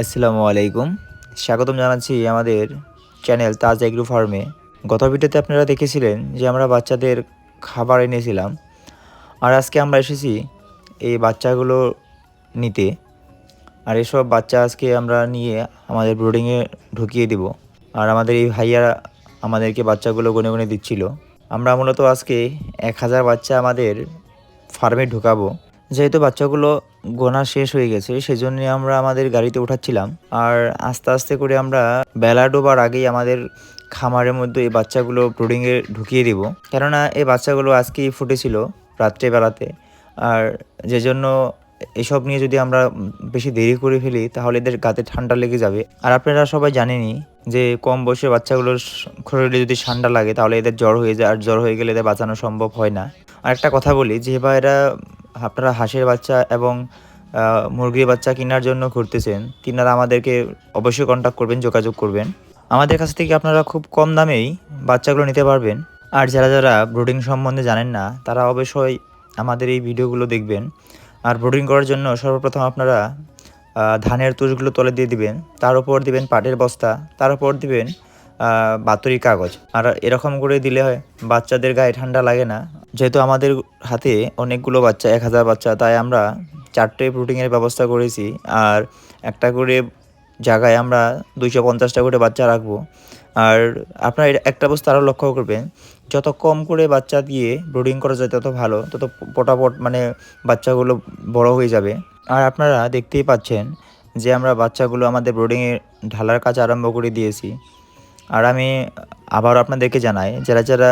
আসসালামু আলাইকুম। স্বাগতম জানাচ্ছি আমাদের চ্যানেল তাজ এগ্রো ফার্মে। গত ভিডিওতে আপনারা দেখেছিলেন যে আমরা বাচ্চাদের খাবার এনেছিলাম। আর আজকে আমরা এসেছি এই বাচ্চাগুলো নিতে। আর এসব বাচ্চা আজকে আমরা নিয়ে আমাদের ব্রোডিংয়ে ঢুকিয়ে দিব। আর আমাদের এই ভাইয়া আমাদেরকে বাচ্চাগুলো গনে গনে দিচ্ছিল। আমরা মূলত আজকে এক হাজার বাচ্চা আমাদের ফার্মে ঢুকাবো। যেহেতু বাচ্চাগুলো গোনা শেষ হয়ে গেছে, সেজন্য আমরা আমাদের গাড়িতে উঠাচ্ছিলাম। আর আস্তে আস্তে করে আমরা বেলা ডোবার আগেই আমাদের খামারের মধ্যে এই বাচ্চাগুলো ব্রোডিংয়ে ঢুকিয়ে দিব। কেননা এই বাচ্চাগুলো আজকেই ফুটেছিল রাত্রেবেলাতে। আর যে জন্য এসব নিয়ে যদি আমরা বেশি দেরি করে ফেলি, তাহলে এদের গাতে ঠান্ডা লেগে যাবে। আর আপনারা সবাই জানেনই যে কম বয়সে বাচ্চাগুলোর শরীরে যদি ঠান্ডা লাগে, তাহলে এদের জ্বর হয়ে যায়। আর জ্বর হয়ে গেলে এদের বাঁচানো সম্ভব হয় না। আর একটা কথা বলি, যে ভাইরা আপনারা হাঁসের বাচ্চা এবং মুরগির বাচ্চা কেনার জন্য ঘুরতেছেন তিনারা আমাদেরকে অবশ্যই কন্ট্যাক্ট করবেন, যোগাযোগ করবেন। আমাদের কাছ থেকে আপনারা খুব কম দামেই বাচ্চাগুলো নিতে পারবেন। আর যারা যারা ব্রোডিং সম্বন্ধে জানেন না, তারা অবশ্যই আমাদের এই ভিডিওগুলো দেখবেন। আর ব্রোডিং করার জন্য সর্বপ্রথম আপনারা ধানের তুষগুলো তলে দিয়ে দিবেন। তার উপর দিবেন পাটের বস্তা, তার উপর দিবেন বাতরি কাগজ। আর এরকম করে দিলে হয়, বাচ্চাদের গায়ে ঠান্ডা লাগে না। যেহেতু আমাদের হাতে অনেকগুলো বাচ্চা, এক হাজার বাচ্চা, তাই আমরা চারটে প্রোটিনের ব্যবস্থা করেছি। আর একটা করে জায়গায় আমরা দুইশো পঞ্চাশটা করে বাচ্চা রাখব। আর আপনার একটা বস্তু আরও লক্ষ্য করবেন, যত কম করে বাচ্চা দিয়ে ব্রোডিং করা যায়, তত ভালো, তত পটাপট মানে বাচ্চাগুলো বড় হয়ে যাবে। আর আপনারা দেখতেই পাচ্ছেন যে আমরা বাচ্চাগুলো আমাদের ব্রোডিংয়ে ঢালার কাজ আরম্ভ করে দিয়েছি। আর আমি আবার আপনাদেরকে জানাই, যারা যারা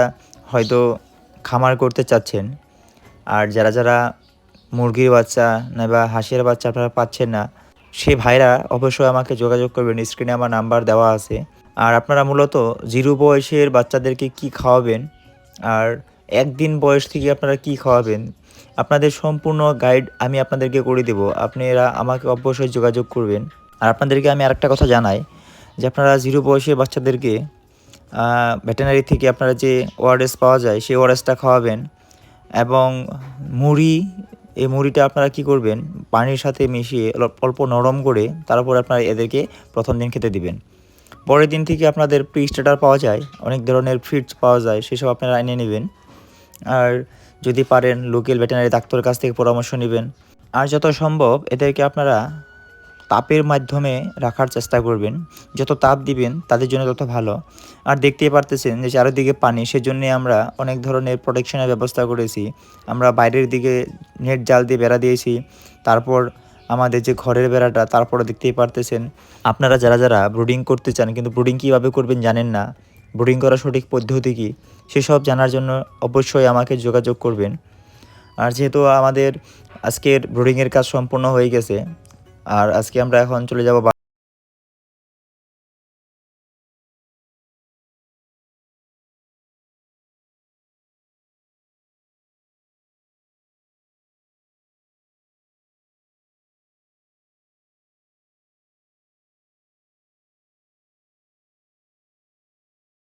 হয়তো খামার করতে চাচ্ছেন আর যারা যারা মুরগির বাচ্চা বা হাঁসের বাচ্চা আপনারা পাচ্ছেন না, সে ভাইরা অবশ্যই আমাকে যোগাযোগ করবেন। স্ক্রিনে আমার নাম্বার দেওয়া আছে। আর আপনারা মূলত জিরো বয়সের বাচ্চাদেরকে কি খাওয়াবেন আর একদিন বয়স থেকে আপনারা কি খাওয়াবেন, আপনাদের সম্পূর্ণ গাইড আমি আপনাদেরকে করে দেবো। আপনারা আমাকে অবশ্যই যোগাযোগ করবেন। আর আপনাদেরকে আমি আরেকটা কথা জানাই যে আপনারা জিরো বয়সের বাচ্চাদেরকে ভেটেনারি থেকে আপনারা যে ওআরএস পাওয়া যায়, সেই ওআরএসটা খাওয়াবেন এবং মুড়ি, এই মুড়িটা আপনারা কি করবেন, পানির সাথে মিশিয়ে অল্প- অল্প নরম করে তারপর আপনারা এদেরকে প্রথম দিন খেতে দিবেন। পরের দিন থেকে আপনাদের প্রি স্টার্টার পাওয়া যায়, অনেক ধরনের ফিডস পাওয়া যায়, সেসব আপনারা এনে নেবেন। আর যদি পারেন লোকাল ভেটেনারি ডাক্তারের কাছ থেকে পরামর্শ নেবেন। আর যত সম্ভব এদেরকে আপনারা তাপের মাধ্যমে রাখার চেষ্টা করবেন। যত তাপ দিবেন, তাদের জন্য তত ভালো। আর দেখতেই পারতেছেন যে চারিদিকে পানি, সেজন্য আমরা অনেক ধরনের প্রোটেকশনের ব্যবস্থা করেছি। আমরা বাইরের দিকে নেট জাল দিয়ে বেড়া দিয়েছি। তারপর আমাদের যে ঘরের বেড়াটা তারপরে দেখতেই পারতেছেন। আপনারা যারা যারা ব্রুডিং করতে চান, কিন্তু ব্রুডিং কীভাবে করবেন জানেন না। ব্রুডিং করার সঠিক পদ্ধতি কী? সেসব জানার জন্য অবশ্যই আমাকে যোগাযোগ করবেন। আর যেহেতু আমাদের আজকের ব্রুডিংয়ের কাজ সম্পূর্ণ হয়ে গেছে আর আজকে আমরা এখন চলে যাব